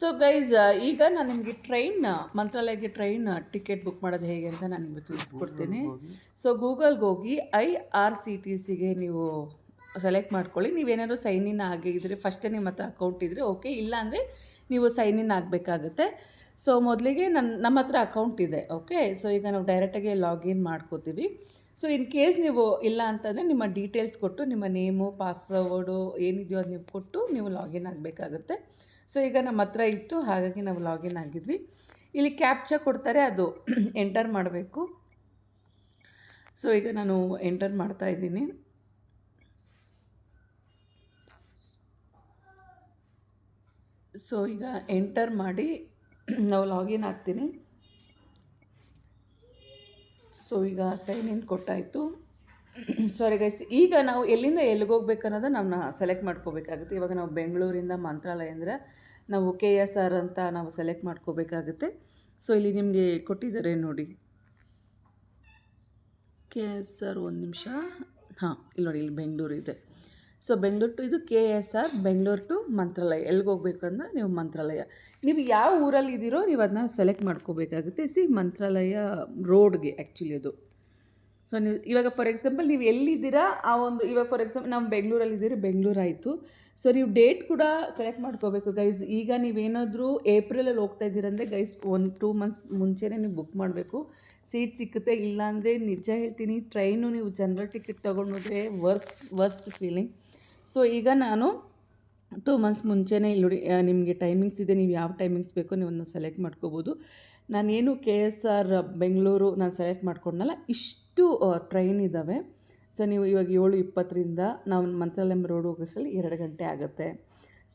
So guys ಈಗ ನಾನು ನಿಮಗೆ ಟ್ರೈನ್ ಮಂತ್ರಾಲಯಕ್ಕೆ ಟ್ರೈನ್ ಟಿಕೆಟ್ ಬುಕ್ ಮಾಡೋದು ಹೇಗೆ ಅಂತ ನಾನು ನಿಮಗೆ ತಿಳಿಸ್ಕೊಡ್ತೀನಿ. ಸೊ ಗೂಗಲ್ಗೆ ಹೋಗಿ ಐ ಆರ್ ಸಿ ಟಿ ಸಿಗೆ ನೀವು ಸೆಲೆಕ್ಟ್ ಮಾಡ್ಕೊಳ್ಳಿ. ನೀವೇನಾದ್ರು ಸೈನ್ ಇನ್ ಆಗಿದ್ರೆ ಫಸ್ಟೇ ನಿಮ್ಮ ಹತ್ರ ಅಕೌಂಟ್ ಇದ್ದರೆ ಓಕೆ ಇಲ್ಲ ಅಂದರೆ ನೀವು ಸೈನ್ ಇನ್ ಆಗಬೇಕಾಗುತ್ತೆ. ಸೊ ಮೊದಲಿಗೆ ನನ್ನ ನಮ್ಮ ಹತ್ರ ಅಕೌಂಟ್ ಇದೆ ಓಕೆ ಸೊ ಈಗ ನಾವು ಡೈರೆಕ್ಟಾಗಿ ಲಾಗಿನ್ ಮಾಡ್ಕೋತೀವಿ. ಸೊ ಇನ್ ಕೇಸ್ ನೀವು ಇಲ್ಲ ಅಂತಂದರೆ ನಿಮ್ಮ ಡೀಟೇಲ್ಸ್ ಕೊಟ್ಟು ನಿಮ್ಮ ನೇಮು ಪಾಸ್ವರ್ಡು ಏನಿದೆಯೋ ಅದು ನೀವು ಕೊಟ್ಟು ನೀವು ಲಾಗಿನ್ ಆಗಬೇಕಾಗುತ್ತೆ. ಸೊ, ಈಗ ನಮ್ಮ ಹತ್ರ ಇತ್ತು, ಹಾಗಾಗಿ ನಾವು ಲಾಗಿನ್ ಆಗಿದ್ವಿ. ಇಲ್ಲಿ ಕ್ಯಾಪ್ಚಾ ಕೊಡ್ತಾರೆ, ಅದು ಎಂಟರ್ ಮಾಡಬೇಕು. ಸೊ, ಈಗ ನಾನು ಎಂಟರ್ ಮಾಡ್ತಾ ಇದ್ದೀನಿ. ಸೊ, ಈಗ ಎಂಟರ್ ಮಾಡಿ ನಾವು ಲಾಗಿನ್ ಆಗ್ತೀನಿ. ಸೊ, ಈಗ ಸೈನ್ ಇನ್ ಕೊಟ್ಟಾಯಿತು. ಸಾರಿ ಗೈಸ್ ಈಗ ನಾವು ಎಲ್ಲಿಂದ ಎಲ್ಲಿಗೆ ಹೋಗ್ಬೇಕು ಅನ್ನೋದು ನಮ್ಮನ್ನ ಸೆಲೆಕ್ಟ್ ಮಾಡ್ಕೋಬೇಕಾಗುತ್ತೆ. ಇವಾಗ ನಾವು ಬೆಂಗಳೂರಿಂದ ಮಂತ್ರಾಲಯ ಅಂದರೆ ನಾವು ಕೆ ಎಸ್ ಆರ್ ಅಂತ ನಾವು ಸೆಲೆಕ್ಟ್ ಮಾಡ್ಕೋಬೇಕಾಗುತ್ತೆ. ಸೊ ಇಲ್ಲಿ ನಿಮಗೆ ಕೊಟ್ಟಿದ್ದಾರೆ ನೋಡಿ. ಕೆ ಎಸ್ ಆರ್ ಒಂದು ನಿಮಿಷ. ಹಾಂ, ಇಲ್ಲಿ ನೋಡಿ, ಇಲ್ಲಿ ಬೆಂಗಳೂರು ಇದೆ. ಸೊ ಬೆಂಗಳೂರು ಟು ಇದು K S R, Bengaluru to Mantralaya. ಎಲ್ಲಿಗೆ ಹೋಗ್ಬೇಕಂದ್ರೆ ನೀವು ಮಂತ್ರಾಲಯ. ನೀವು ಯಾವ ಊರಲ್ಲಿ ಇದ್ದೀರೋ ನೀವು ಅದನ್ನ ಸೆಲೆಕ್ಟ್ ಮಾಡ್ಕೋಬೇಕಾಗುತ್ತೆ. ಸಿ ಮಂತ್ರಾಲಯ ರೋಡ್ಗೆ ಆ್ಯಕ್ಚುಲಿ ಅದು. ಸೊ ನೀವು ಇವಾಗ ಫಾರ್ ಎಕ್ಸಾಂಪಲ್ ನೀವು ಎಲ್ಲಿದ್ದೀರಾ, ಆ ಒಂದು ಇವಾಗ ಫಾರ್ ಎಕ್ಸಾಂಪಲ್ ನಾವು ಬೆಂಗಳೂರಲ್ಲಿ ಇದ್ದೀರಿ ಬೆಂಗಳೂರು ಆಯಿತು ಸೊ ನೀವು ಡೇಟ್ ಕೂಡ ಸೆಲೆಕ್ಟ್ ಮಾಡ್ಕೋಬೇಕು ಗೈಸ್ ಈಗ ನೀವೇನಾದರೂ ಏಪ್ರಿಲಲ್ಲಿ ಹೋಗ್ತಾ ಇದ್ದೀರಂದರೆ ಗೈಸ್ ಒನ್ ಟೂ ಮಂತ್ಸ್ ಮುಂಚೆನೇ ನೀವು ಬುಕ್ ಮಾಡಬೇಕು. ಸೀಟ್ ಸಿಕ್ಕುತ್ತೆ, ಇಲ್ಲಾಂದರೆ ನಿಜ ಹೇಳ್ತೀನಿ ಟ್ರೈನು ನೀವು ಜನರಲ್ ಟಿಕೆಟ್ ತೊಗೊಂಡೋದ್ರೆ ವರ್ಸ್ಟ್ ವರ್ಸ್ಟ್ ಫೀಲಿಂಗ್ ಸೊ ಈಗ ನಾನು ಟೂ ಮಂತ್ಸ್ ಮುಂಚೆನೇ ಇಲ್ಲಿ ನೋಡಿ ನಿಮಗೆ ಟೈಮಿಂಗ್ಸ್ ಇದೆ, ನೀವು ಯಾವ ಟೈಮಿಂಗ್ಸ್ ಬೇಕೋ ಅದನ್ನು ಸೆಲೆಕ್ಟ್ ಮಾಡ್ಕೋಬೋದು. ನಾನೇನು ಕೆ ಎಸ್ ಆರ್ ಬೆಂಗಳೂರು ನಾನು ಸೆಲೆಕ್ಟ್ ಮಾಡ್ಕೊಂಡಲ್ಲ ಇಷ್ಟು ಟ್ರೈನ್ ಇದ್ದಾವೆ ಸೊ ನೀವು ಇವಾಗ ಏಳು ಇಪ್ಪತ್ತರಿಂದ ನಾವು ಮಂತ್ರಾಲಯಂ ರೋಡ್ ಹೋಗೋಷ್ಟರಲ್ಲಿ ಎರಡು ಗಂಟೆ ಆಗುತ್ತೆ.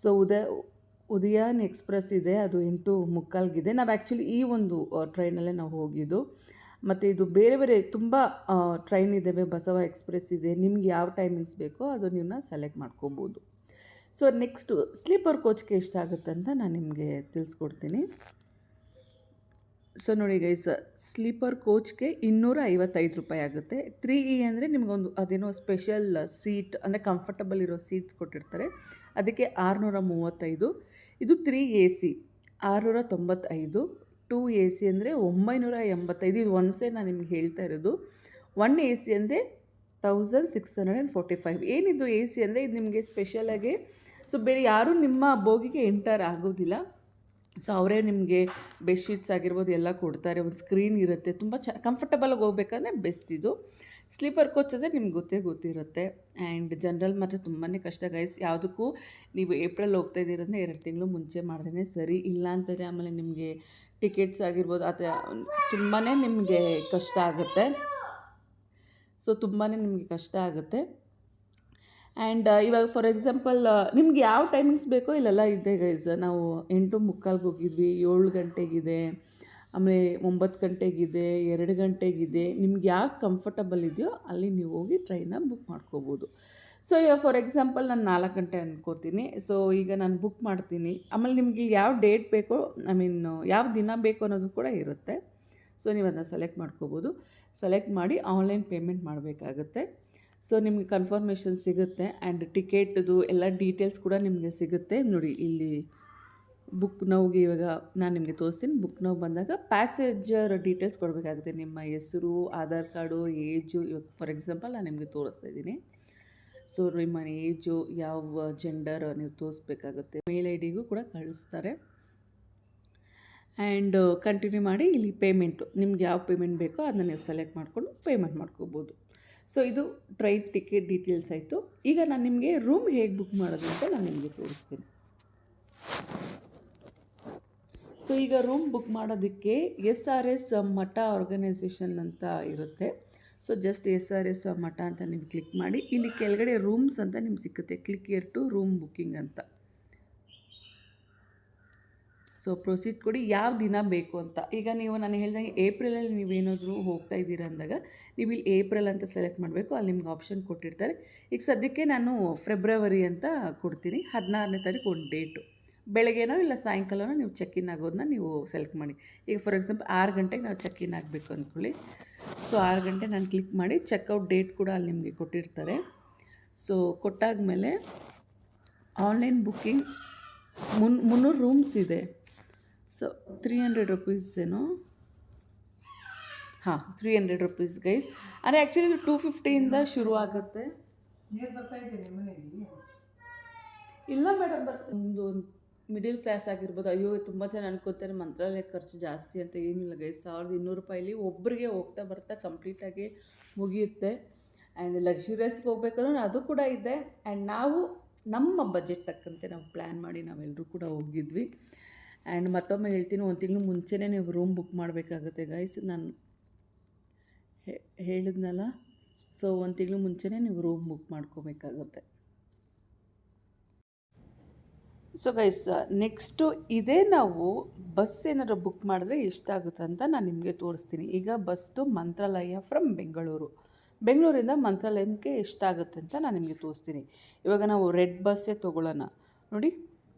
ಸೊ ಉದಯ, ಉದಯಾನ್ ಎಕ್ಸ್ಪ್ರೆಸ್ ಇದೆ, ಅದು ಎಂಟು ಮುಕ್ಕಾಲ್ಗಿದೆ ನಾವು ಆ್ಯಕ್ಚುಲಿ ಈ ಒಂದು ಟ್ರೈನಲ್ಲೇ ನಾವು ಹೋಗಿದ್ದು. ಮತ್ತು ಇದು ಬೇರೆ ಬೇರೆ ತುಂಬ ಟ್ರೈನ್ ಇದ್ದಾವೆ ಬಸವ ಎಕ್ಸ್ಪ್ರೆಸ್ ಇದೆ. ನಿಮ್ಗೆ ಯಾವ ಟೈಮಿಂಗ್ಸ್ ಬೇಕೋ ಅದು ನೀವು ಸೆಲೆಕ್ಟ್ ಮಾಡ್ಕೋಬೋದು. ಸೊ ನೆಕ್ಸ್ಟು ಸ್ಲೀಪರ್ ಕೋಚ್ಗೆ ಎಷ್ಟಾಗುತ್ತೆ ಅಂತ ನಾನು ನಿಮಗೆ ತಿಳಿಸ್ಕೊಡ್ತೀನಿ. ಸೊ ನೋಡಿ ಗೈಸ್ ಸ್ಲೀಪರ್ ಕೋಚ್ಗೆ ಇನ್ನೂರ ಐವತ್ತೈದು ರೂಪಾಯಿ ಆಗುತ್ತೆ. ತ್ರೀ ಇ ಅಂದರೆ ನಿಮಗೊಂದು ಅದೇನೋ ಸ್ಪೆಷಲ್ ಸೀಟ್ ಅಂದರೆ ಕಂಫರ್ಟಬಲ್ ಇರೋ ಸೀಟ್ಸ್ ಕೊಟ್ಟಿರ್ತಾರೆ. ಅದಕ್ಕೆ ಆರುನೂರ ಮೂವತ್ತೈದು ಇದು ತ್ರೀ ಎ ಸಿ ಆರುನೂರ ತೊಂಬತ್ತೈದು ಟೂ ಎ ಸಿ ಅಂದರೆ ಒಂಬೈನೂರ ಎಂಬತ್ತೈದು ಇದು ಒನ್ಸೇ ನಾನು ನಿಮ್ಗೆ ಹೇಳ್ತಾ ಇರೋದು. ಒನ್ ಎ ಸಿ ಅಂದರೆ thousand six hundred and forty five ಏನಿದು ಎ ಸಿ ಅಂದರೆ ಇದು ನಿಮಗೆ ಸ್ಪೆಷಲಾಗಿ ಸೊ ಬೇರೆ ಯಾರೂ ನಿಮ್ಮ ಬೋಗಿಗೆ ಎಂಟರ್ ಆಗೋದಿಲ್ಲ. ಸೊ ಅವರೇ ನಿಮಗೆ ಬೆಡ್ಶೀಟ್ಸ್ ಆಗಿರ್ಬೋದು ಎಲ್ಲ ಕೊಡ್ತಾರೆ. ಒಂದು ಸ್ಕ್ರೀನ್ ಇರುತ್ತೆ. ತುಂಬ ಚ ಕಂಫರ್ಟಬಲಾಗಿ ಹೋಗ್ಬೇಕಂದ್ರೆ ಬೆಸ್ಟ್ ಇದು. ಸ್ಲೀಪರ್ ಕೋಚ್ ಅಂದರೆ ನಿಮ್ಗೆ ಗೊತ್ತೇ ಗೊತ್ತಿರುತ್ತೆ. ಆ್ಯಂಡ್ ಜನರಲ್ ಮಾತ್ರ ತುಂಬಾ ಕಷ್ಟ ಗೈಸ್ ಯಾವುದಕ್ಕೂ ನೀವು ಏಪ್ರಿಲ್ ಹೋಗ್ತಾ ಇದ್ದೀರಂದರೆ ಎರಡು ತಿಂಗಳು ಮುಂಚೆ ಮಾಡಿದ್ರೆ ಸರಿ. ಇಲ್ಲ ಅಂತಂದರೆ ಆಮೇಲೆ ನಿಮಗೆ ಟಿಕೆಟ್ಸ್ ಆಗಿರ್ಬೋದು ಅಥವಾ ತುಂಬಾ ನಿಮಗೆ ಕಷ್ಟ ಆಗುತ್ತೆ. ಸೊ ತುಂಬಾ ನಿಮಗೆ ಕಷ್ಟ ಆಗುತ್ತೆ. ಆ್ಯಂಡ್ ಇವಾಗ ಫಾರ್ ಎಕ್ಸಾಂಪಲ್ ನಿಮ್ಗೆ ಯಾವ ಟೈಮಿಂಗ್ಸ್ ಬೇಕೋ ಇಲ್ಲೆಲ್ಲ ಇದೆ ಗೈಸ್ ನಾವು ಎಂಟು ಮುಕ್ಕಾಲ್ಗೆ ಹೋಗಿದ್ವಿ, ಏಳು ಗಂಟೆಗಿದೆ, ಆಮೇಲೆ ಒಂಬತ್ತು ಗಂಟೆಗಿದೆ, ಎರಡು ಗಂಟೆಗಿದೆ. ನಿಮ್ಗೆ ಯಾವ ಕಂಫರ್ಟಬಲ್ ಇದೆಯೋ ಅಲ್ಲಿ ನೀವು ಹೋಗಿ ಟ್ರೈನ ಬುಕ್ ಮಾಡ್ಕೋಬೋದು. ಸೊ ಇವಾಗ ಫಾರ್ ಎಕ್ಸಾಂಪಲ್ ನಾನು ನಾಲ್ಕು ಗಂಟೆ ಅನ್ಕೋತೀನಿ. ಸೊ ಈಗ ನಾನು ಬುಕ್ ಮಾಡ್ತೀನಿ. ಆಮೇಲೆ ನಿಮಗೆ ಯಾವ ಡೇಟ್ ಬೇಕೋ ಐ ಮೀನ್ ಯಾವ ದಿನ ಬೇಕು ಅನ್ನೋದು ಕೂಡ ಇರುತ್ತೆ. ಸೊ ನೀವು ಅದನ್ನ ಸೆಲೆಕ್ಟ್ ಮಾಡ್ಕೋಬೋದು. ಸೆಲೆಕ್ಟ್ ಮಾಡಿ ಆನ್ಲೈನ್ ಪೇಮೆಂಟ್ ಮಾಡಬೇಕಾಗುತ್ತೆ. ಸೊ ನಿಮಗೆ ಕನ್ಫರ್ಮೇಷನ್ ಸಿಗುತ್ತೆ ಆ್ಯಂಡ್ ಟಿಕೆಟ್ದು ಎಲ್ಲ ಡೀಟೇಲ್ಸ್ ಕೂಡ ನಿಮಗೆ ಸಿಗುತ್ತೆ. ನೋಡಿ, ಇಲ್ಲಿ ಬುಕ್ ನೌಗೆ ಇವಾಗ ನಾನು ನಿಮಗೆ ತೋರಿಸ್ತೀನಿ. ಬುಕ್ ನೋವು ಬಂದಾಗ ಪ್ಯಾಸೇಜರ್ ಡೀಟೇಲ್ಸ್ ಕೊಡಬೇಕಾಗುತ್ತೆ. ನಿಮ್ಮ ಹೆಸರು, ಆಧಾರ್ ಕಾರ್ಡು ಏಜು ಇವಾಗ ಫಾರ್ ಎಕ್ಸಾಂಪಲ್ ನಾನು ನಿಮಗೆ ತೋರಿಸ್ತಾ ಇದ್ದೀನಿ. ಸೊ ನಿಮ್ಮ ಏಜು ಯಾವ ಜೆಂಡರ್ ನೀವು ತೋರಿಸ್ಬೇಕಾಗುತ್ತೆ. ಮೇಲ್ ಐ ಡಿಗೂ ಕೂಡ ಕಳಿಸ್ತಾರೆ. ಆ್ಯಂಡ್ ಕಂಟಿನ್ಯೂ ಮಾಡಿ ಇಲ್ಲಿ ಪೇಮೆಂಟು ನಿಮ್ಗೆ ಯಾವ ಪೇಮೆಂಟ್ ಬೇಕೋ ಅದನ್ನ ನೀವು ಸೆಲೆಕ್ಟ್ ಮಾಡಿಕೊಂಡು ಪೇಮೆಂಟ್ ಮಾಡ್ಕೋಬೋದು. ಸೊ ಇದು ಟ್ರೈನ್ ಟಿಕೆಟ್ ಡೀಟೇಲ್ಸ್ ಆಯಿತು. ಈಗ ನಾನು ನಿಮಗೆ ರೂಮ್ ಹೇಗೆ ಬುಕ್ ಮಾಡೋದು ಅಂತ ನಾನು ನಿಮಗೆ ತೋರಿಸ್ತೀನಿ. ಸೊ ಈಗ ರೂಮ್ ಬುಕ್ ಮಾಡೋದಕ್ಕೆ S R S Mutt organisation ಅಂತ ಇರುತ್ತೆ. So just S R S Mutt ಅಂತ ನೀವು ಕ್ಲಿಕ್ ಮಾಡಿ. ಇಲ್ಲಿ ಕೆಳಗಡೆ ರೂಮ್ಸ್ ಅಂತ ನಿಮ್ಗೆ ಸಿಕ್ಕುತ್ತೆ. Click here to room booking ಅಂತ. ಸೊ ಪ್ರೊಸೀಡ್ ಕೊಡಿ. ಯಾವ ದಿನ ಬೇಕು ಅಂತ. ಈಗ ನೀವು ನಾನು ಹೇಳಿದಂಗೆ ಏಪ್ರಿಲಲ್ಲಿ ನೀವೇನಾದರೂ ಹೋಗ್ತಾ ಇದ್ದೀರಾ ಅಂದಾಗ, ನೀವು ಇಲ್ಲಿ ಏಪ್ರಿಲ್ ಅಂತ ಸೆಲೆಕ್ಟ್ ಮಾಡಬೇಕು. ಅಲ್ಲಿ ನಿಮ್ಗೆ ಆಪ್ಷನ್ ಕೊಟ್ಟಿರ್ತಾರೆ. ಈಗ ಸದ್ಯಕ್ಕೆ ನಾನು ಫೆಬ್ರವರಿ ಅಂತ ಕೊಡ್ತೀನಿ. ಹದಿನಾರನೇ ತಾರೀಕು ಒಂದು ಡೇಟು ಬೆಳಗ್ಗೆನೋ ಇಲ್ಲ ಸಾಯಂಕಾಲನೋ ನೀವು ಚೆಕ್ ಇನ್ ಆಗೋದನ್ನ ನೀವು ಸೆಲೆಕ್ಟ್ ಮಾಡಿ. ಈಗ ಫಾರ್ ಎಕ್ಸಾಂಪಲ್ ಆರು ಗಂಟೆಗೆ ನಾವು ಚೆಕ್ ಇನ್ ಆಗಬೇಕು ಅಂದ್ಕೊಳ್ಳಿ. ಸೊ ಆರು ಗಂಟೆ ನಾನು ಕ್ಲಿಕ್ ಮಾಡಿ ಚೆಕ್ಔಟ್ ಡೇಟ್ ಕೂಡ ಅಲ್ಲಿ ನಿಮಗೆ ಕೊಟ್ಟಿರ್ತಾರೆ. ಸೊ ಕೊಟ್ಟಾದಮೇಲೆ ಆನ್ಲೈನ್ ಬುಕ್ಕಿಂಗ್ ಮುನ್ ಮುನ್ನೂರು ರೂಮ್ಸ್ ಇದೆ. ಸೊ ತ್ರೀ ಹಂಡ್ರೆಡ್ ರುಪೀಸ್ ಏನೋ? ಹಾಂ ತ್ರೀ ಹಂಡ್ರೆಡ್ ರುಪೀಸ್ ಗೈಸ್ ಅಂದರೆ ಆ್ಯಕ್ಚುಲಿ ಇದು ಟೂ ಫಿಫ್ಟಿಯಿಂದ ಶುರು ಆಗುತ್ತೆ. ಇಲ್ಲ ಮೇಡಮ್ ಒಂದು ಮಿಡಿಲ್ ಕ್ಲಾಸ್ ಆಗಿರ್ಬೋದು. ಅಯ್ಯೋ ತುಂಬ ಜನ ಅನ್ಕೋತಾರೆ ಮಂತ್ರಾಲಯ ಖರ್ಚು ಜಾಸ್ತಿ ಅಂತ ಏನಿಲ್ಲ ಗೈಸ್ ಸಾವಿರದ ಇನ್ನೂರು ರೂಪಾಯಿಲಿ ಒಬ್ಬರಿಗೆ ಹೋಗ್ತಾ ಬರ್ತಾ ಕಂಪ್ಲೀಟಾಗಿ ಮುಗಿಯುತ್ತೆ. ಆ್ಯಂಡ್ ಲಕ್ಸುರಿಯಸ್ಗೆ ಹೋಗ್ಬೇಕಂದ್ರೆ ಅದು ಕೂಡ ಇದೆ. ಆ್ಯಂಡ್ ನಾವು ನಮ್ಮ ಬಜೆಟ್ ತಕ್ಕಂತೆ ನಾವು ಪ್ಲ್ಯಾನ್ ಮಾಡಿ ನಾವೆಲ್ಲರೂ ಕೂಡ ಹೋಗಿದ್ವಿ. ಆ್ಯಂಡ್ ಮತ್ತೊಮ್ಮೆ ಹೇಳ್ತೀನಿ, ಒಂದು ತಿಂಗಳು ಮುಂಚೆನೇ ನೀವು ರೂಮ್ ಬುಕ್ ಮಾಡಬೇಕಾಗುತ್ತೆ ಗೈಸ್ ನಾನು ಹೇಳಿದ್ನಲ್ಲ? ಸೊ ಒಂದು ತಿಂಗಳು ಮುಂಚೆನೇ ನೀವು ರೂಮ್ ಬುಕ್ ಮಾಡ್ಕೋಬೇಕಾಗುತ್ತೆ. ಸೊ ಗೈಸ್ ನೆಕ್ಸ್ಟು ಇದೇ ನಾವು ಬಸ್ ಏನಾದ್ರು ಬುಕ್ ಮಾಡಿದ್ರೆ ಎಷ್ಟಾಗುತ್ತೆ ಅಂತ ನಾನು ನಿಮಗೆ ತೋರಿಸ್ತೀನಿ. ಈಗ ಬಸ್ದು ಮಂತ್ರಾಲಯ ಫ್ರಮ್ ಬೆಂಗಳೂರು ಬೆಂಗಳೂರಿಂದ ಮಂತ್ರಾಲಯಕ್ಕೆ ಎಷ್ಟಾಗುತ್ತೆ ಅಂತ ನಾನು ನಿಮಗೆ ತೋರಿಸ್ತೀನಿ. ಇವಾಗ ನಾವು ರೆಡ್ ಬಸ್ಸೇ ತೊಗೊಳ್ಳೋಣ. ನೋಡಿ.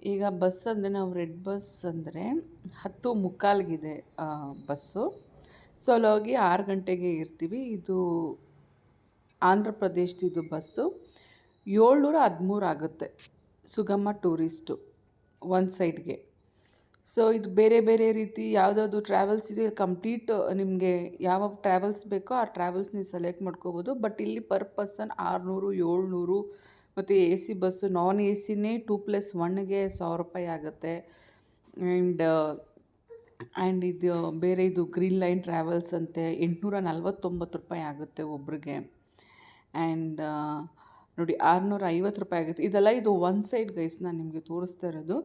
ಈಗ ಬಸ್ ಅಂದರೆ ನಾವು ರೆಡ್ ಬಸ್ ಅಂದರೆ ಹತ್ತು ಮುಕ್ಕಾಲ್ಗಿದೆ ಬಸ್ಸು. ಸೊ ಅಲ್ಲಿ ಹೋಗಿ ಆರು ಗಂಟೆಗೆ ಇರ್ತೀವಿ. ಇದು ಆಂಧ್ರ ಪ್ರದೇಶದಿದು ಬಸ್ಸು. ಏಳ್ನೂರ ಹದಿಮೂರು ಆಗುತ್ತೆ. ಸುಗಮ ಟೂರಿಸ್ಟು ಒಂದು ಸೈಡ್ಗೆ. ಸೊ, ಇದು ಬೇರೆ ಬೇರೆ ರೀತಿ ಯಾವುದಾದ್ರು ಟ್ರಾವೆಲ್ಸ್ ಇದೆ, ಕಂಪ್ಲೀಟ್ ನಿಮಗೆ ಯಾವ ಟ್ರಾವೆಲ್ಸ್ ಬೇಕೋ ಆ ಟ್ರಾವೆಲ್ಸ್ ನೀವು ಸೆಲೆಕ್ಟ್ ಮಾಡ್ಕೋಬೋದು. ಬಟ್ ಇಲ್ಲಿ ಪರ್ ಪರ್ಸನ್ ಆರುನೂರು, ಏಳ್ನೂರು ಮತ್ತು A C bus non A ಸಿನೇ two plus ಒನ್ಗೆ ಸಾವಿರ ರೂಪಾಯಿ ಆಗುತ್ತೆ. ಆ್ಯಂಡ್ ಆ್ಯಂಡ್ ಇದು ಬೇರೆ ಇದು ಗ್ರೀನ್ ಲೈನ್ ಟ್ರಾವೆಲ್ಸ್ ಅಂತೆ ಎಂಟುನೂರ ನಲ್ವತ್ತೊಂಬತ್ತು ರೂಪಾಯಿ ಆಗುತ್ತೆ ಒಬ್ರಿಗೆ. ಆ್ಯಂಡ್, ನೋಡಿ ಆರುನೂರ ಐವತ್ತು ರೂಪಾಯಿ ಆಗುತ್ತೆ. ಇದೆಲ್ಲ ಇದು ಒನ್ ಸೈಡ್ ಗೈಸ್ ನಾನು ನಿಮಗೆ ತೋರಿಸ್ತಾ ಇರೋದು.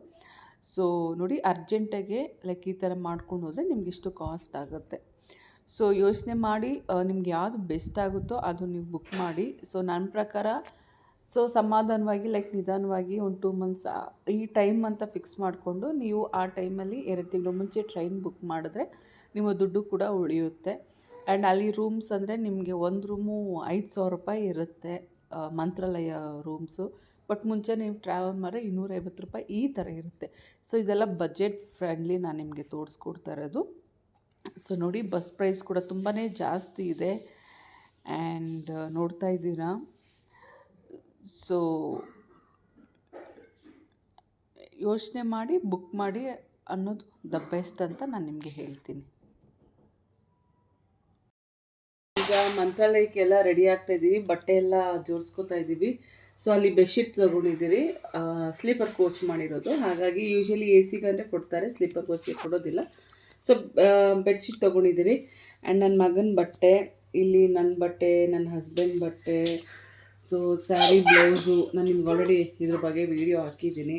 ಸೊ, ನೋಡಿ ಅರ್ಜೆಂಟಾಗೆ ಲೈಕ್ ಈ ಥರ ಮಾಡ್ಕೊಂಡು ಹೋದರೆ ನಿಮ್ಗೆ ಇಷ್ಟು ಕಾಸ್ಟ್ ಆಗುತ್ತೆ. ಸೊ, ಯೋಚನೆ ಮಾಡಿ ನಿಮ್ಗೆ ಯಾವುದು ಬೆಸ್ಟ್ ಆಗುತ್ತೋ ಅದು ನೀವು ಬುಕ್ ಮಾಡಿ. ಸೊ, ನನ್ನ ಪ್ರಕಾರ ಸೊ ಸಮಾಧಾನವಾಗಿ ಲೈಕ್ ನಿಧಾನವಾಗಿ ಒಂದು ಟೂ ಮಂತ್ಸ್ ಈ ಟೈಮ್ ಅಂತ ಫಿಕ್ಸ್ ಮಾಡಿಕೊಂಡು ನೀವು ಆ ಟೈಮಲ್ಲಿ ಎರಡು ತಿಂಗಳು ಮುಂಚೆ ಟ್ರೈನ್ ಬುಕ್ ಮಾಡಿದ್ರೆ ನಿಮ್ಮ ದುಡ್ಡು ಕೂಡ ಉಳಿಯುತ್ತೆ. ಆ್ಯಂಡ್ ಅಲ್ಲಿ ರೂಮ್ಸ್ ಅಂದರೆ ನಿಮಗೆ ಒಂದು ರೂಮು ಐದು ಸಾವಿರ ರೂಪಾಯಿ ಇರುತ್ತೆ ಮಂತ್ರಾಲಯ ರೂಮ್ಸು ಬಟ್ ಮುಂಚೆ ನೀವು ಟ್ರಾವೆಲ್ ಮಾಡಿದ್ರೆ ಇನ್ನೂರೈವತ್ತು ರೂಪಾಯಿ ಈ ಥರ ಇರುತ್ತೆ. ಸೊ ಇದೆಲ್ಲ ಬಜೆಟ್ ಫ್ರೆಂಡ್ಲಿ ನಾನು ನಿಮಗೆ ತೋರಿಸ್ಕೊಡ್ತಾ ಇರೋದು. ಸೊ ನೋಡಿ ಬಸ್ ಪ್ರೈಸ್ ಕೂಡ ತುಂಬಾ ಜಾಸ್ತಿ ಇದೆ. ಆ್ಯಂಡ್ ನೋಡ್ತಾ ಇದ್ದೀರಾ? ಸೊ ಯೋಚನೆ ಮಾಡಿ ಬುಕ್ ಮಾಡಿ ಅನ್ನೋದು ದ ಬೆಸ್ಟ್ ಅಂತ ನಾನು ನಿಮಗೆ ಹೇಳ್ತೀನಿ. ಈಗ ಮಂತ್ರಾಲಯಕ್ಕೆಲ್ಲ ರೆಡಿ ಆಗ್ತಾ ಇದ್ದೀವಿ ಬಟ್ಟೆ ಎಲ್ಲ ಜೋಡಿಸ್ಕೊತಾ ಇದ್ದೀವಿ ಸೊ ಅಲ್ಲಿ ಬೆಡ್ಶೀಟ್ ತೊಗೊಂಡಿದ್ದೀರಿ. ಸ್ಲೀಪರ್ ಕೋಚ್ ಮಾಡಿರೋದು. ಹಾಗಾಗಿ ಯೂಶಲಿ ಎ ಸಿಗಂದರೆ ಕೊಡ್ತಾರೆ ಸ್ಲೀಪರ್ ಕೋಚಿಗೆ ಕೊಡೋದಿಲ್ಲ. So bedsheet ತೊಗೊಂಡಿದ್ದೀರಿ. ಆ್ಯಂಡ್ ನನ್ನ ಮಗನ ಬಟ್ಟೆ, ಇಲ್ಲಿ ನನ್ನ ಬಟ್ಟೆ ನನ್ನ ಹಸ್ಬೆಂಡ್ ಬಟ್ಟೆ ಸೊ ಸ್ಯಾರಿ ಬ್ಲೌಸು ನಾನು ನಿಮ್ಗೆ ಆಲ್ರೆಡಿ ಇದ್ರ ಬಗ್ಗೆ ವಿಡಿಯೋ ಹಾಕಿದ್ದೀನಿ.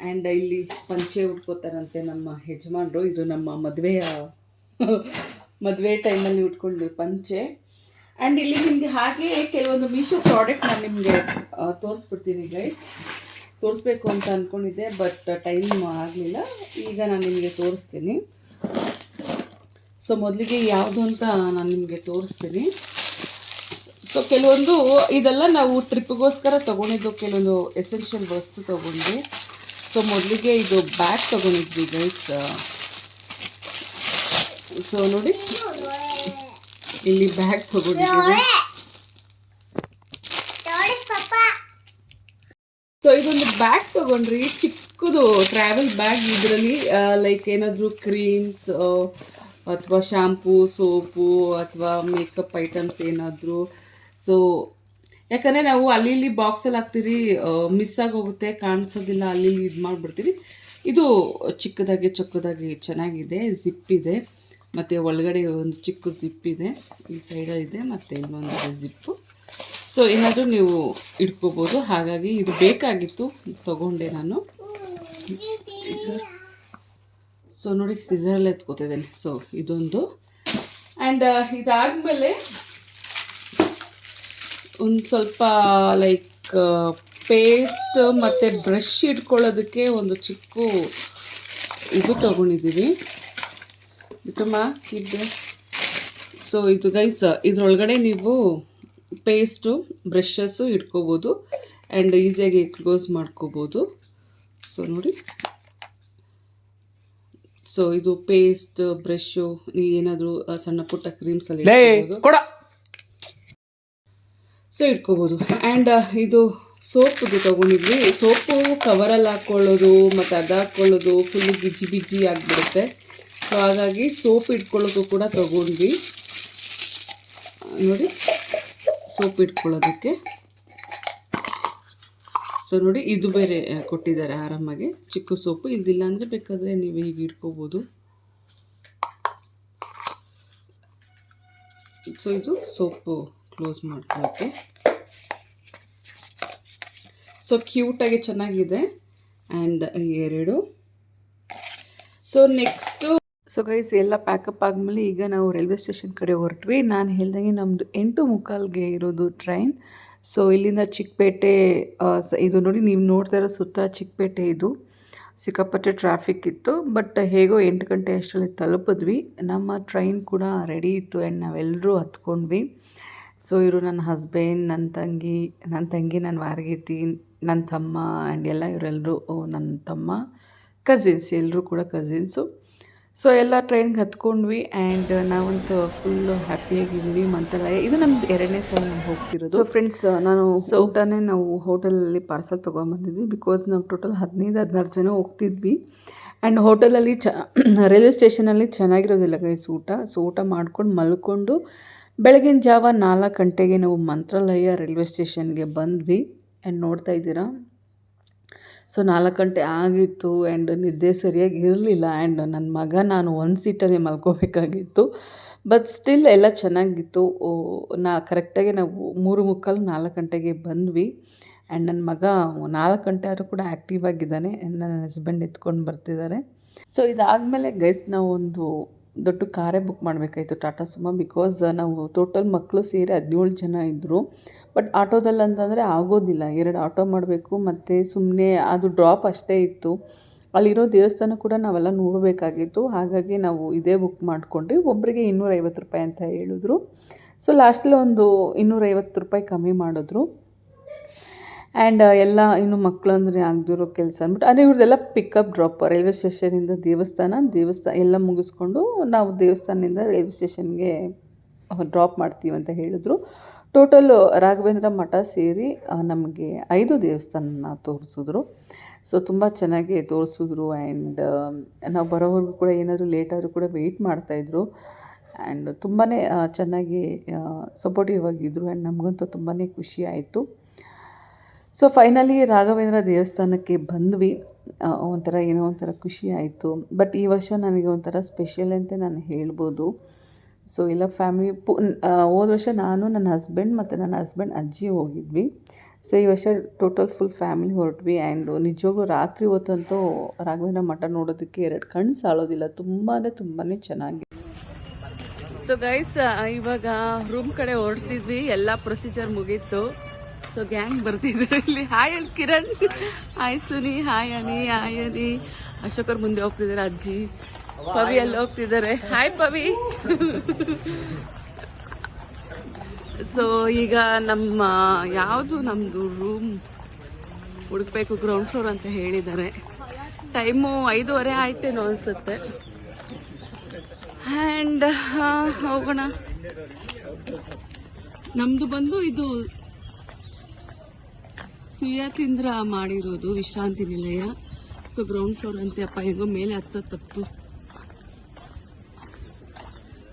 ಆ್ಯಂಡ್ ಇಲ್ಲಿ ಪಂಚೆ ಉಟ್ಕೋತಾರಂತೆ ನಮ್ಮ ಯಜಮಾನ್ರು. ಇದು ನಮ್ಮ ಮದುವೆಯ, ಮದುವೆ ಟೈಮಲ್ಲಿ ಉಟ್ಕೊಂಡು ಪಂಚೆ. ಆ್ಯಂಡ್ ಇಲ್ಲಿ ನಿಮಗೆ ಹಾಗೆ ಕೆಲವೊಂದು ಮೀಶೋ ಪ್ರಾಡಕ್ಟ್ ನಾನು ನಿಮಗೆ ತೋರಿಸ್ಬಿಡ್ತೀನಿ ಗೈಸ್ ತೋರಿಸ್ಬೇಕು ಅಂತ ಅಂದ್ಕೊಂಡಿದ್ದೆ ಬಟ್ ಟೈಮ್ ಆಗಲಿಲ್ಲ. ಈಗ ನಾನು ನಿಮಗೆ ತೋರಿಸ್ತೀನಿ. ಸೊ ಮೊದಲಿಗೆ ಯಾವುದು ಅಂತ ನಾನು ನಿಮಗೆ ತೋರಿಸ್ತೀನಿ. ಸೊ ಕೆಲವೊಂದು ಇದೆಲ್ಲ ನಾವು ಟ್ರಿಪ್ಗೋಸ್ಕರ ತೊಗೊಂಡಿದ್ದು, ಕೆಲವೊಂದು ಎಸೆನ್ಷಿಯಲ್ ವಸ್ತು ತೊಗೊಂಡ್ವಿ. ಸೊ ಮೊದಲಿಗೆ ಇದು ಬ್ಯಾಗ್ ತೊಗೊಂಡಿದ್ವಿ ಗೈಸ್ ಸೊ ನೋಡಿ. ಇಲ್ಲಿ ಬ್ಯಾಗ್ ತೊಗೊಂಡಿದ್ದೀವಿ. ಸೊ ಇದೊಂದು ಬ್ಯಾಗ್ ತೊಗೊಂಡ್ರಿ. ಚಿಕ್ಕದು ಟ್ರಾವೆಲ್ ಬ್ಯಾಗ್ ಇದರಲ್ಲಿ ಲೈಕ್ ಏನಾದರೂ ಕ್ರೀಮ್ಸ್ ಅಥವಾ ಶಾಂಪೂ ಸೋಪು ಅಥವಾ ಮೇಕಪ್ ಐಟಮ್ಸ್ ಏನಾದರೂ. ಸೊ ಯಾಕಂದರೆ ನಾವು ಅಲ್ಲಿ ಇಲ್ಲಿ ಬಾಕ್ಸಲ್ಲಿ ಹಾಕ್ತೀರಿ ಮಿಸ್ ಆಗೋಗುತ್ತೆ, ಕಾಣಿಸೋದಿಲ್ಲ ಅಲ್ಲಿ ಇಲ್ಲಿ ಇದು ಮಾಡಿಬಿಡ್ತೀವಿ. ಇದು ಚಿಕ್ಕದಾಗಿ ಚೊಕ್ಕದಾಗಿ ಚೆನ್ನಾಗಿದೆ ಜಿಪ್ ಇದೆ. ಮತ್ತು ಒಳಗಡೆ ಒಂದು ಚಿಕ್ಕ ಜಿಪ್ ಇದೆ, ಈ ಸೈಡ ಇದೆ, ಮತ್ತು ಇನ್ನೊಂದು ಜಿಪ್ಪು ಸೊ ಏನಾದರೂ ನೀವು ಇಟ್ಕೋಬೋದು. ಹಾಗಾಗಿ ಇದು ಬೇಕಾಗಿತ್ತು, ತಗೊಂಡೆ ನಾನು. ಸೊ ನೋಡಿ ಸಿಸರಲ್ಲಿ ಎತ್ಕೋತಿದ್ದೇನೆ. ಸೊ ಇದೊಂದು. ಆ್ಯಂಡ್ ಇದಾದಮೇಲೆ ಒಂದು ಸ್ವಲ್ಪ ಲೈಕ್ ಪೇಸ್ಟ್ ಮತ್ತು ಬ್ರಷ್ ಇಟ್ಕೊಳ್ಳೋದಕ್ಕೆ ಒಂದು ಚಿಕ್ಕ ಇದು ತೊಗೊಂಡಿದ್ದೀವಿ ಬಿಟ್ಟಮ್ಮ ಇದ್ದೆ ಸೊ ಇದು ಗೈಸ್ ಇದ್ರೊಳಗಡೆ ನೀವು ಪೇಸ್ಟು ಬ್ರಷಸ್ಸು ಇಟ್ಕೋಬೋದು ಆ್ಯಂಡ್ ಈಸಿಯಾಗಿ ಕ್ಲೋಸ್ ಮಾಡ್ಕೋಬೋದು. ಸೊ ನೋಡಿ. ಸೊ ಇದು ಪೇಸ್ಟ್ ಬ್ರಷು ನೀ ಏನಾದರೂ ಸಣ್ಣ ಪುಟ್ಟ ಕ್ರೀಮ್ಸಲ್ಲಿ ಸೊ ಇಟ್ಕೋಬೋದು. ಆ್ಯಂಡ್ ಇದು ಸೋಪುದು ತೊಗೊಂಡಿದ್ವಿ. ಸೋಪು ಕವರಲ್ಲಿ ಹಾಕ್ಕೊಳ್ಳೋದು ಮತ್ತು ಅದು ಹಾಕ್ಕೊಳ್ಳೋದು ಫುಲ್ಲು ಗಿಜಿ ಬಿಜಿ ಆಗಿಬಿಡುತ್ತೆ. ಸೊ ಹಾಗಾಗಿ ಸೋಪ್ ಇಟ್ಕೊಳ್ಳೋದು ಕೂಡ ತೊಗೊಂಡ್ವಿ. ನೋಡಿ, ಸೋಪ್ ಇಟ್ಕೊಳ್ಳೋದಕ್ಕೆ. ಸೊ ನೋಡಿ, ಇದು ಬೇರೆ ಕೊಟ್ಟಿದ್ದಾರೆ ಆರಾಮಾಗಿ. ಚಿಕ್ಕ ಸೋಪು, ಇದಿಲ್ಲ ಅಂದರೆ ಬೇಕಾದರೆ ನೀವು ಹೀಗೆ ಇಟ್ಕೋಬೋದು. ಸೊ ಇದು ಸೋಪು. ಕ್ಲೋಸ್ ಮಾಡ್ಕೊಳ್ಳೋಕ್ಕೆ ಸೊ ಕ್ಯೂಟಾಗಿ ಚೆನ್ನಾಗಿದೆ. ಆ್ಯಂಡ್ ಎರಡು. ಸೊ ನೆಕ್ಸ್ಟು ಸೊ ಗೈಸ್ ಎಲ್ಲ ಪ್ಯಾಕಪ್ ಆದಮೇಲೆ ಈಗ ನಾವು ರೈಲ್ವೆ ಸ್ಟೇಷನ್ ಕಡೆ ಹೊರಟ್ವಿ. ನಾನು ಹೇಳ್ದಂಗೆ ನಮ್ಮದು ಎಂಟು ಮುಕ್ಕಾಲ್ಗೆ ಇರೋದು ಟ್ರೈನ್ ಸೊ ಇಲ್ಲಿಂದ ಚಿಕ್ಕಪೇಟೆ ಇದು ನೋಡಿ ನೀವು ನೋಡ್ತಾ ಇರೋ ಸುತ್ತ ಚಿಕ್ಕಪೇಟೆ ಇದು. ಸಿಕ್ಕಾಪಟ್ಟೆ ಟ್ರಾಫಿಕ್ ಇತ್ತು. ಬಟ್ ಹೇಗೋ ಎಂಟು ಗಂಟೆ ಅಷ್ಟರಲ್ಲಿ ತಲುಪಿದ್ವಿ. ನಮ್ಮ ಟ್ರೈನ್ ಕೂಡ ರೆಡಿ ಇತ್ತು ಆ್ಯಂಡ್ ನಾವೆಲ್ಲರೂ ಹತ್ಕೊಂಡ್ವಿ. ಸೊ ಇವರು ನನ್ನ ಹಸ್ಬೆಂಡ್ ನನ್ನ ತಂಗಿ ನನ್ನ ತಂಗಿ ನನ್ನ ವಾರಗೀತಿ ನನ್ನ ತಮ್ಮ ಆ್ಯಂಡ್ ಎಲ್ಲ ಇವರೆಲ್ಲರೂ ನನ್ನ ತಮ್ಮ ಕಸಿನ್ಸ್ ಎಲ್ಲರೂ ಕೂಡ ಕಸಿನ್ಸು ಸೊ ಎಲ್ಲ ಟ್ರೈನ್ಗೆ ಹತ್ಕೊಂಡ್ವಿ ಆ್ಯಂಡ್ ನಾವಂತೂ ಫುಲ್ಲು ಹ್ಯಾಪಿಯಾಗಿದ್ವಿ ಮಂತ್ರಾಲಯ. ಇದು ನಮ್ದು ಎರಡನೇ ಸಲ ನಾವು ಹೋಗ್ತಿರೋದು. ಸೊ ಫ್ರೆಂಡ್ಸ್ ನಾನು ಊಟನೇ ನಾವು ಹೋಟೆಲಲ್ಲಿ ಪಾರ್ಸಲ್ ತೊಗೊಂಬಂದಿದ್ವಿ ಬಿಕಾಸ್ ನಾವು ಟೋಟಲ್ ಹದಿನೈದು ಹದಿನಾರು ಜನ ಹೋಗ್ತಿದ್ವಿ. ಆ್ಯಂಡ್ ಹೋಟೆಲಲ್ಲಿ ಚ ರೈಲ್ವೆ ಸ್ಟೇಷನಲ್ಲಿ ಚೆನ್ನಾಗಿರೋದಿಲ್ಲ ಗೈಸ್ ಊಟ. ಸೊ ಊಟ ಮಾಡ್ಕೊಂಡು ಮಲ್ಕೊಂಡು ಬೆಳಗಿನ ಜಾವ ನಾಲ್ಕು ಗಂಟೆಗೆ ನಾವು ಮಂತ್ರಾಲಯ ರೈಲ್ವೆ ಸ್ಟೇಷನ್ಗೆ ಬಂದ್ವಿ ಆ್ಯಂಡ್ ನೋಡ್ತಾ ಇದ್ದೀರಾ? ಸೊ ನಾಲ್ಕು ಗಂಟೆ ಆಗಿತ್ತು ಆ್ಯಂಡ್ ನಿದ್ದೆ ಸರಿಯಾಗಿ ಇರಲಿಲ್ಲ ಆ್ಯಂಡ್ ನನ್ನ ಮಗ ನಾನು ಒಂದು ಸೀಟಲ್ಲಿ ಮಲ್ಕೋಬೇಕಾಗಿತ್ತು. ಬಟ್ ಸ್ಟಿಲ್ ಎಲ್ಲ ಚೆನ್ನಾಗಿತ್ತು. ನಾ ಕರೆಕ್ಟಾಗಿ ನಾವು ಮೂರು ಮುಕ್ಕಾಲು ನಾಲ್ಕು ಗಂಟೆಗೆ ಬಂದ್ವಿ ಆ್ಯಂಡ್ ನನ್ನ ಮಗ ನಾಲ್ಕು ಗಂಟೆ ಆದರೂ ಕೂಡ ಆ್ಯಕ್ಟಿವ್ ಆಗಿದ್ದಾನೆ ಆ್ಯಂಡ್ ನನ್ನ ಹಸ್ಬೆಂಡ್ ಎತ್ಕೊಂಡು ಬರ್ತಿದ್ದಾರೆ. ಸೊ ಇದಾದಮೇಲೆ ಗೈಸ್ ನಾವು ಒಂದು ದೊಡ್ಡ ಕಾರೇ ಬುಕ್ ಮಾಡಬೇಕಾಯಿತು ಟಾಟಾ ಸುಮಾ ಬಿಕಾಸ್ ನಾವು ಟೋಟಲ್ ಮಕ್ಕಳು ಸೇರಿ ಹದಿನೇಳು ಜನ ಇದ್ದರು ಬಟ್ ಆಟೋದಲ್ಲಿ ಅಂತಂದರೆ ಆಗೋದಿಲ್ಲ. ಎರಡು ಆಟೋ ಮಾಡಬೇಕು, ಮತ್ತು ಸುಮ್ಮನೆ ಅದು ಡ್ರಾಪ್ ಅಷ್ಟೇ ಇತ್ತು. ಅಲ್ಲಿರೋ ದೇವಸ್ಥಾನ ಕೂಡ ನಾವೆಲ್ಲ ನೋಡಬೇಕಾಗಿತ್ತು. ಹಾಗಾಗಿ ನಾವು ಇದೇ ಬುಕ್ ಮಾಡಿಕೊಂಡ್ವಿ. ಒಬ್ಬರಿಗೆ ಇನ್ನೂರೈವತ್ತು ರೂಪಾಯಿ ಅಂತ ಹೇಳಿದ್ರು. ಸೊ ಲಾಸ್ಟಲ್ಲಿ ಒಂದು ಇನ್ನೂರೈವತ್ತು ರೂಪಾಯಿ ಕಮ್ಮಿ ಮಾಡಿದ್ರು. ಆ್ಯಂಡ್ ಎಲ್ಲ ಇನ್ನು ಮಕ್ಕಳು ಅಂದರೆ ಆಗದಿರೋ ಕೆಲಸ ಅಂದ್ಬಿಟ್ಟು ಅಂದರೆ ಇವ್ರದ್ದೆಲ್ಲ ಪಿಕಪ್ ಡ್ರಾಪ್ ರೈಲ್ವೆ ಸ್ಟೇಷನಿಂದ ದೇವಸ್ಥಾನ ದೇವಸ್ಥಾನ ಎಲ್ಲ ಮುಗಿಸ್ಕೊಂಡು ನಾವು ದೇವಸ್ಥಾನದಿಂದ ರೈಲ್ವೆ ಸ್ಟೇಷನ್ಗೆ ಡ್ರಾಪ್ ಮಾಡ್ತೀವಿ ಅಂತ ಹೇಳಿದ್ರು. ಟೋಟಲ್ ರಾಘವೇಂದ್ರ ಮಠ ಸೇರಿ ನಮಗೆ ಐದು ದೇವಸ್ಥಾನನ ತೋರಿಸಿದ್ರು. ಸೊ ತುಂಬ ಚೆನ್ನಾಗಿ ತೋರಿಸಿದ್ರು ಆ್ಯಂಡ್ ನಾವು ಬರೋವರೆಗೂ ಕೂಡ ಏನಾದರೂ ಲೇಟ್ ಆದರೂ ಕೂಡ ವೆಯ್ಟ್ ಮಾಡ್ತಾಯಿದ್ರು ಆ್ಯಂಡ್ ತುಂಬಾ ಚೆನ್ನಾಗಿ ಸಪೋರ್ಟಿವ್ ಆಗಿದ್ದರು ಆ್ಯಂಡ್ ನಮಗಂತೂ ತುಂಬಾ ಖುಷಿ ಆಯಿತು. ಸೊ ಫೈನಲಿ ರಾಘವೇಂದ್ರ ದೇವಸ್ಥಾನಕ್ಕೆ ಬಂದ್ವಿ. ಒಂಥರ ಏನೋ ಒಂಥರ ಖುಷಿ ಆಯಿತು. ಬಟ್ ಈ ವರ್ಷ ನನಗೆ ಒಂಥರ ಸ್ಪೆಷಲ್ ಅಂತ ನಾನು ಹೇಳ್ಬೋದು. ಸೊ ಎಲ್ಲ ಫ್ಯಾಮಿಲಿ ಪು ಹೋದ ವರ್ಷ ನಾನು, ನನ್ನ ಹಸ್ಬೆಂಡ್ ಮತ್ತು ನನ್ನ ಹಸ್ಬೆಂಡ್ ಅಜ್ಜಿ ಹೋಗಿದ್ವಿ. ಸೊ ಈ ವರ್ಷ ಟೋಟಲ್ ಫುಲ್ ಫ್ಯಾಮಿಲಿ ಹೊರಟ್ವಿ. ಆ್ಯಂಡ್ ನಿಜವಾಗ್ಲೂ ರಾತ್ರಿ ಹೊತ್ತಂತೂ ರಾಘವೇಂದ್ರ ಮಠ ನೋಡೋದಕ್ಕೆ ಎರಡು ಕಣ್ಣು ಸಾಳೋದಿಲ್ಲ. ತುಂಬಾ ತುಂಬಾ ಚೆನ್ನಾಗಿ. ಸೊ ಗೈಸ್ ಇವಾಗ ರೂಮ್ ಕಡೆ ಹೊರಡ್ತಿದ್ವಿ. ಎಲ್ಲ ಪ್ರೊಸೀಜರ್ ಮುಗೀತು. ಸೊ ಗ್ಯಾಂಗ್ ಬರ್ತಿದ್ರು ಇಲ್ಲಿ. ಹಾಯ್ ಅಲ್ಲಿ Kiran. Hi Suni. Hi Ani. Hi Ani. ಅಶೋಕರ್ ಮುಂದೆ ಹೋಗ್ತಿದ್ದಾರೆ ಅಜ್ಜಿ. ಪವಿ ಅಲ್ಲಿ ಹೋಗ್ತಿದ್ದಾರೆ ಹಾಯ್ ಪವಿ. ಸೊ ಈಗ ನಮ್ಮ, ಯಾವುದು ನಮ್ಮದು ರೂಮ್ ಹುಡುಕ್ಬೇಕು ಗ್ರೌಂಡ್ ಫ್ಲೋರ್ ಅಂತ ಹೇಳಿದ್ದಾರೆ. ಟೈಮು ಐದೂವರೆ ಆಯ್ತೇನೋ ಅನಿಸುತ್ತೆ. ಆ್ಯಂಡ್ ಹೋಗೋಣ. ನಮ್ಮದು ಬಂದು ಇದು ಸುಯಾತೀಂದ್ರ ಮಾಡಿರೋದು ವಿಶ್ರಾಂತಿ ನಿಲಯ. ಸೊ ಗ್ರೌಂಡ್ ಫ್ಲೋರ್ ಅಂತೆ ಅಪ್ಪ, ಹೆಂಗೋ ಮೇಲೆ ಹತ್ತ ತಪ್ಪು.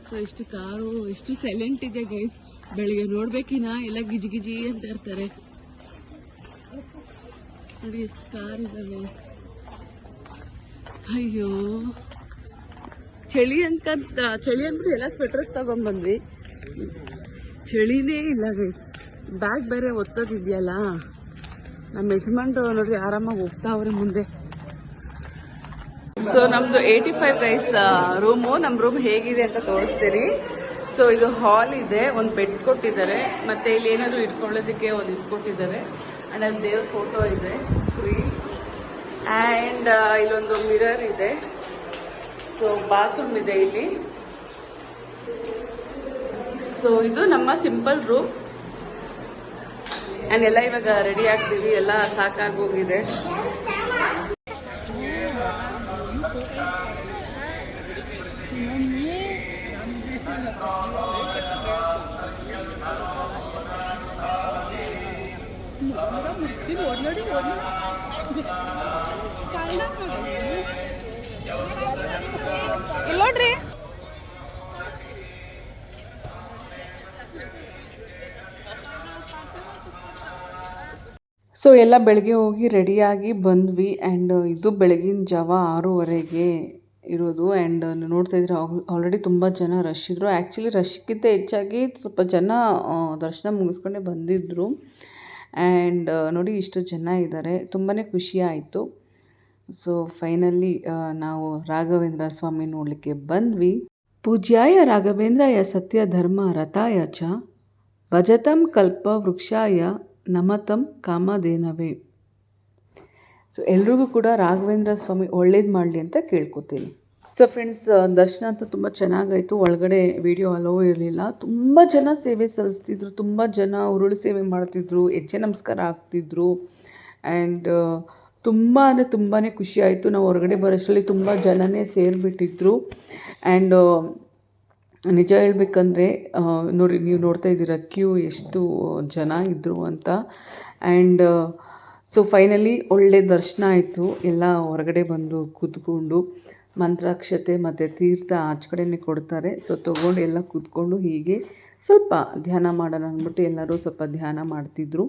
ಸೊ ಎಷ್ಟು ಕಾರು ಎಷ್ಟು ಸೈಲೆಂಟ್ ಇದೆ ಗೈಸ್ ಬೆಳಿಗ್ಗೆ ನೋಡ್ಬೇಕಿನ ಎಲ್ಲ ಗಿಜಿ ಗಿಜಿ ಅಂತ ಇರ್ತಾರೆ. ನೋಡಿ ಎಷ್ಟು ಕಾರ್ ಇದಾವೆ. ಅಯ್ಯೋ. ಚಳಿ ಅಂತ ಚಳಿ ಅಂದ್ರೆ ಎಲ್ಲ ಸ್ವೆಟರ್ಸ್ ತಗೊಂಡ್ಬಂದ್ವಿ ಚಳಿನೇ ಇಲ್ಲ ಗೈಸ್ ಬ್ಯಾಗ್ ಬೇರೆ ಒತ್ತೋದಿದೆಯಲ್ಲ. ನಮ್ಮ ಯಜಮಾನ್ರು ನೋಡ್ರಿ ಆರಾಮಾಗಿ ಹೋಗ್ತಾ ಅವ್ರೆ ಮುಂದೆ. ಸೊ ನಮ್ದು ಏಯ್ಟಿ ಫೈವ್ ಗೈಸ್ ರೂಮು ನಮ್ಮ ರೂಮ್ ಹೇಗಿದೆ ಅಂತ ತೋರಿಸ್ತೀನಿ ಸೊ ಇದು ಹಾಲ್ ಇದೆ. ಒಂದು ಬೆಡ್ ಕೊಟ್ಟಿದ್ದಾರೆ. ಮತ್ತೆ ಇಲ್ಲಿ ಏನಾದ್ರು ಇಟ್ಕೊಳ್ಳೋದಕ್ಕೆ ಒಂದು ಇದು ಕೊಟ್ಟಿದ್ದಾರೆ. ಅಂಡ್ ಅಲ್ಲಿ ದೇವ್ರ ಫೋಟೋ ಇದೆ ಸ್ಕ್ರೀನ್ ಆ್ಯಂಡ್ ಇಲ್ಲೊಂದು ಮಿರರ್ ಇದೆ. ಸೊ ಬಾತ್ರೂಮ್ ಇದೆ ಇಲ್ಲಿ. ಸೊ ಇದು ನಮ್ಮ ಸಿಂಪಲ್ ರೂಮ್ ಆ್ಯಂಡ್ ಎಲ್ಲ ಇವಾಗ ರೆಡಿ ಆಗ್ತೀವಿ ಎಲ್ಲ ಸಾಕಾಗೋಗಿದೆ ಇಲ್ಲಿ ಸೊ ಎಲ್ಲ ಬೆಳಗ್ಗೆ ಹೋಗಿ ರೆಡಿಯಾಗಿ ಬಂದ್ವಿ ಆ್ಯಂಡ್ ಇದು ಬೆಳಗಿನ ಜಾವ ಆರೂವರೆಗೆ ಇರೋದು ಆ್ಯಂಡ್ ನೋಡ್ತಾ ಇದ್ರೆ ಆಲ್ರೆಡಿ ತುಂಬ ಜನ ರಶ್ ಇದ್ದರು ಆ್ಯಕ್ಚುಲಿ ರಶ್ಗಿಂತ ಹೆಚ್ಚಾಗಿ ಸ್ವಲ್ಪ ಜನ ದರ್ಶನ ಮುಗಿಸ್ಕೊಂಡೆ ಬಂದಿದ್ದರು ಆ್ಯಂಡ್ ನೋಡಿ ಇಷ್ಟು ಜನ ಇದ್ದಾರೆ ತುಂಬಾ ಖುಷಿ ಆಯಿತು. ಸೊ ಫೈನಲಿ ನಾವು ರಾಘವೇಂದ್ರ ಸ್ವಾಮಿ ನೋಡಲಿಕ್ಕೆ ಬಂದ್ವಿ. ಪೂಜ್ಯಾಯ ರಾಘವೇಂದ್ರಾಯ ಸತ್ಯ ಧರ್ಮ ರಥಾಯ ಚ, ಭಜತಂ ಕಲ್ಪ ವೃಕ್ಷಾಯ ನಮತಂ ಕಾಮಧೇನವೇ. ಸೊ ಎಲ್ರಿಗೂ ಕೂಡ ರಾಘವೇಂದ್ರ ಸ್ವಾಮಿ ಒಳ್ಳೇದು ಮಾಡಲಿ ಅಂತ ಕೇಳ್ಕೊತೀನಿ. ಸೊ ಫ್ರೆಂಡ್ಸ್ ದರ್ಶನ ಅಂತೂ ತುಂಬ ಚೆನ್ನಾಗಾಯಿತು. ಒಳಗಡೆ ವಿಡಿಯೋ ಅಲೋ ಇರಲಿಲ್ಲ. ತುಂಬ ಜನ ಸೇವೆ ಸಲ್ಲಿಸ್ತಿದ್ರು. ತುಂಬ ಜನ ಉರುಳು ಸೇವೆ ಮಾಡ್ತಿದ್ರು. ಹೆಜ್ಜೆ ನಮಸ್ಕಾರ ಆಗ್ತಿದ್ರು ಆ್ಯಂಡ್ ತುಂಬ ಅಂದರೆ ತುಂಬಾ ಖುಷಿಯಾಯಿತು ನಾವು ಹೊರಗಡೆ ಬರೋಷ್ಟರಲ್ಲಿ ತುಂಬ ಜನನೇ ಸೇರಿಬಿಟ್ಟಿದ್ರು. ಆ್ಯಂಡ್ ನಿಜ ಹೇಳ್ಬೇಕಂದ್ರೆ ನೋಡಿ ನೀವು ನೋಡ್ತಾ ಇದ್ದೀರಾ ಕ್ಯೂ ಎಷ್ಟು ಜನ ಇದ್ದರು ಅಂತ. ಆ್ಯಂಡ್ ಸೊ ಫೈನಲಿ ಒಳ್ಳೆ ದರ್ಶನ ಆಯಿತು. ಎಲ್ಲ ಹೊರಗಡೆ ಬಂದು ಕೂತ್ಕೊಂಡು ಮಂತ್ರಾಕ್ಷತೆ ಮತ್ತು ತೀರ್ಥ ಆಚೆ ಕಡೆನೇ ಕೊಡ್ತಾರೆ. ಸೊ ತೊಗೊಂಡು ಎಲ್ಲ ಕೂತ್ಕೊಂಡು ಹೀಗೆ ಸ್ವಲ್ಪ ಧ್ಯಾನ ಮಾಡೋಣ ಅಂದ್ಬಿಟ್ಟು ಎಲ್ಲರೂ ಸ್ವಲ್ಪ ಧ್ಯಾನ ಮಾಡ್ತಿದ್ರು.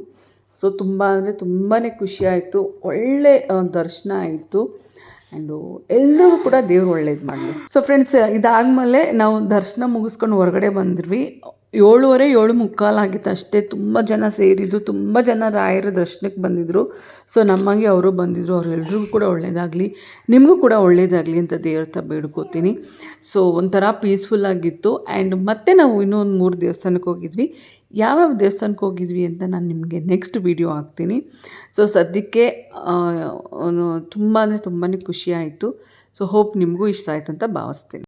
ಸೊ ತುಂಬ ಅಂದರೆ ತುಂಬಾ ಖುಷಿ ಆಯಿತು. ಒಳ್ಳೆ ದರ್ಶನ ಆಯಿತು. ಆ್ಯಂಡು ಎಲ್ಲರೂ ಕೂಡ ದೇವ್ರು ಒಳ್ಳೇದು ಮಾಡಲಿ. ಸೊ ಫ್ರೆಂಡ್ಸ್ ಇದಾದಮೇಲೆ ನಾವು ದರ್ಶನ ಮುಗಿಸ್ಕೊಂಡು ಹೊರಗಡೆ ಬಂದ್ವಿ. ಏಳುವರೆ ಏಳು ಮುಕ್ಕಾಲು ಆಗಿತ್ತು ಅಷ್ಟೇ. ತುಂಬ ಜನ ಸೇರಿದ್ರು, ತುಂಬ ಜನ ರಾಯರ ದರ್ಶನಕ್ಕೆ ಬಂದಿದ್ದರು ಸೊ ನಮ್ಮಂಗೆ ಅವರು ಬಂದಿದ್ದರು ಅವರೆಲ್ರಿಗೂ ಕೂಡ ಒಳ್ಳೆಯದಾಗಲಿ ನಿಮಗೂ ಕೂಡ ಒಳ್ಳೆಯದಾಗಲಿ ಅಂತ ದೇವ್ರ ಬೇಡ್ಕೋತೀನಿ. ಸೊ ಒಂಥರ ಪೀಸ್ಫುಲ್ಲಾಗಿತ್ತು ಆ್ಯಂಡ್ ಮತ್ತೆ ನಾವು ಇನ್ನೂ ಒಂದು ಮೂರು ದೇವಸ್ಥಾನಕ್ಕೆ ಹೋಗಿದ್ವಿ. ಯಾವ್ಯಾವ ದೇವಸ್ಥಾನಕ್ಕೆ ಹೋಗಿದ್ವಿ ಅಂತ ನಾನು ನಿಮಗೆ ನೆಕ್ಸ್ಟ್ ವೀಡಿಯೋ ಹಾಕ್ತೀನಿ. ಸೊ ಸದ್ಯಕ್ಕೆ ತುಂಬಾ ತುಂಬಾ ಖುಷಿ ಆಯಿತು. ಸೊ ಹೋಪ್ ನಿಮಗೂ ಇಷ್ಟ ಆಯಿತು ಅಂತ ಭಾವಿಸ್ತೀನಿ.